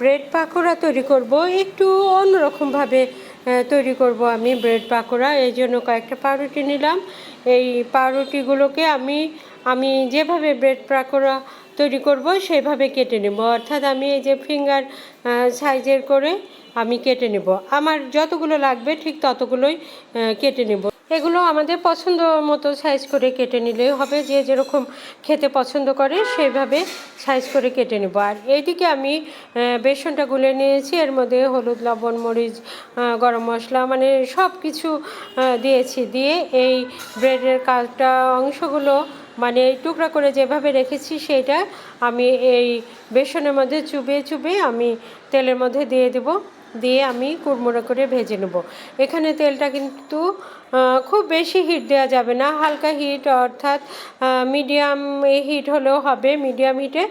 Bread pakora তৈরি করব। একটু অন্যরকমভাবে তৈরি করব আমি ব্রেড পাকোড়া। এই জন্য কয়েকটা পাউরুটি নিলাম। এই পাউরুটিগুলোকে আমি আমি যেভাবে ব্রেড পাকোড়া তৈরি করব সেভাবে কেটে নেব। অর্থাৎ আমি এই যে ফিঙ্গার সাইজের করে আমি কেটে নেব। আমার যতগুলো লাগবে ঠিক ততগুলোই কেটে নেব। এগুলো আমাদের পছন্দ মতো সাইজ করে কেটে নিলেই হবে। যে যেরকম খেতে পছন্দ করে সেভাবে সাইজ করে কেটে নেব। আর এইদিকে আমি বেসনটা গুলে নিয়েছি। এর মধ্যে হলুদ, লবণ, মরিচ গরম মশলা মানে সব কিছু দিয়েছি। দিয়ে এই ব্রেডের কাজটা অংশগুলো মানে টুকরা করে যেভাবে রেখেছি সেটা আমি এই বেসনের মধ্যে চুবিয়ে চুবিয়ে আমি তেলের মধ্যে দিয়ে দেবো। দিয়ে আমি কুড়মুড়ো করে ভেজে নেব। এখানে তেলটা কিন্তু খুব বেশি হিট দেওয়া যাবে না। হালকা হিট অর্থাৎ মিডিয়াম হিট হলেও হবে। মিডিয়াম হিটে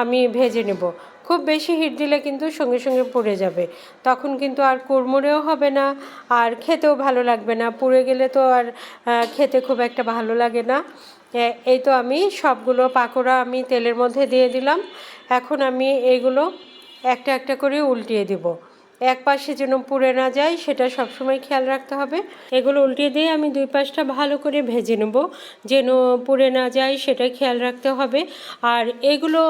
আমি ভেজে নেব। খুব বেশি হিট দিলে কিন্তু সঙ্গে সঙ্গে পুড়ে যাবে। তখন কিন্তু আর কুড়মুড়েও হবে না, আর খেতেও ভালো লাগবে না। পুড়ে গেলে তো আর খেতে খুব একটা ভালো লাগে না। এই তো আমি সবগুলো পাকোড়া আমি তেলের মধ্যে দিয়ে দিলাম। এখন আমি এইগুলো একটা একটা করে উল্টিয়ে দিব। এক পাশে যেন পুড়ে না যায়, সেটা সবসময় খেয়াল রাখতে হবে। এগুলো উল্টে দিয়ে আমি দুই পাশটা ভালো করে ভেজে নেব। যেন পুড়ে না যায়, সেটা খেয়াল রাখতে হবে। আর এগুলো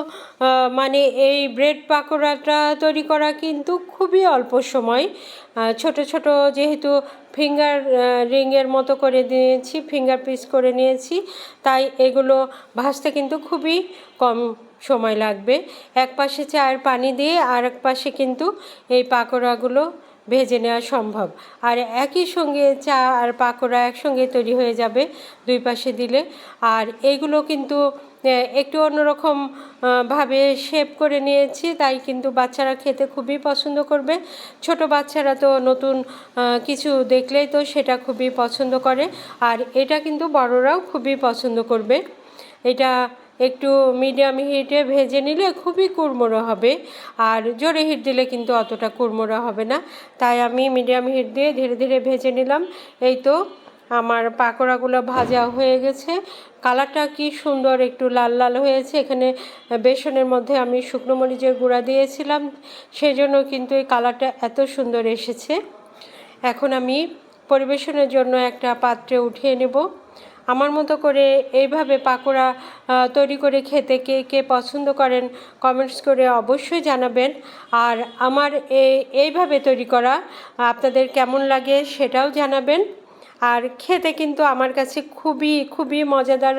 মানে এই ব্রেড পাকোড়াটা তৈরি করা কিন্তু খুবই অল্প সময়। ছোট ছোট যেহেতু ফিঙ্গার রিংয়ের মতো করে নিয়েছি ফিঙ্গার পিস করে নিয়েছি। তাই এগুলো ভাজতে কিন্তু খুবই কম সময় লাগবে। এক পাশে চায়ের পানি দিয়ে আর এক পাশে কিন্তু এই পাকোড়াগুলো ভেজে নেওয়া সম্ভব। আর একই সঙ্গে চা আর পাকোড়া একসঙ্গে তৈরি হয়ে যাবে দুই পাশে দিলে। আর এইগুলো কিন্তু একটু অন্যরকম ভাবে শেপ করে নিয়েছি, তাই কিন্তু বাচ্চারা খেতে খুবই পছন্দ করবে। ছোট বাচ্চারা তো নতুন কিছু দেখলেই তো সেটা খুবই পছন্দ করে। আর এটা কিন্তু বড়রাও খুবই পছন্দ করবে। এটা একটু মিডিয়াম হিটে ভেজে নিলে খুবই কুড়মোড়ো হবে। আর জোরে হিট দিলে কিন্তু অতটা কুড়মোড়ো হবে না। তাই আমি মিডিয়াম হিট দিয়ে ধীরে ধীরে ভেজে নিলাম। এই তো আমার পাকোড়াগুলো ভাজা হয়ে গেছে। কালারটা কি সুন্দর, একটু লাল লাল হয়েছে। এখানে বেসনের মধ্যে আমি শুকনো মরিচের গুঁড়া দিয়েছিলাম। সেই জন্য কিন্তু এই কালারটা এত সুন্দর এসেছে। এখন আমি পরিবেশনের জন্য একটা পাত্রে উঠিয়ে নেব। আমার মতো করে এইভাবে পাকোড়া তৈরি করে খেতে কে কে পছন্দ করেন কমেন্টস করে অবশ্যই জানাবেন। আর আমার এই এইভাবে তৈরি করা, আপনাদের কেমন লাগে সেটাও জানাবেন। আর খেতে কিন্তু আমার কাছে খুবই খুবই মজাদার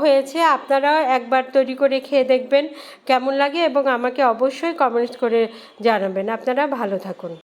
হয়েছে। আপনারাও একবার তৈরি করে খেয়ে দেখবেন কেমন লাগে এবং আমাকে অবশ্যই কমেন্টস করে জানাবেন। আপনারা ভালো থাকুন।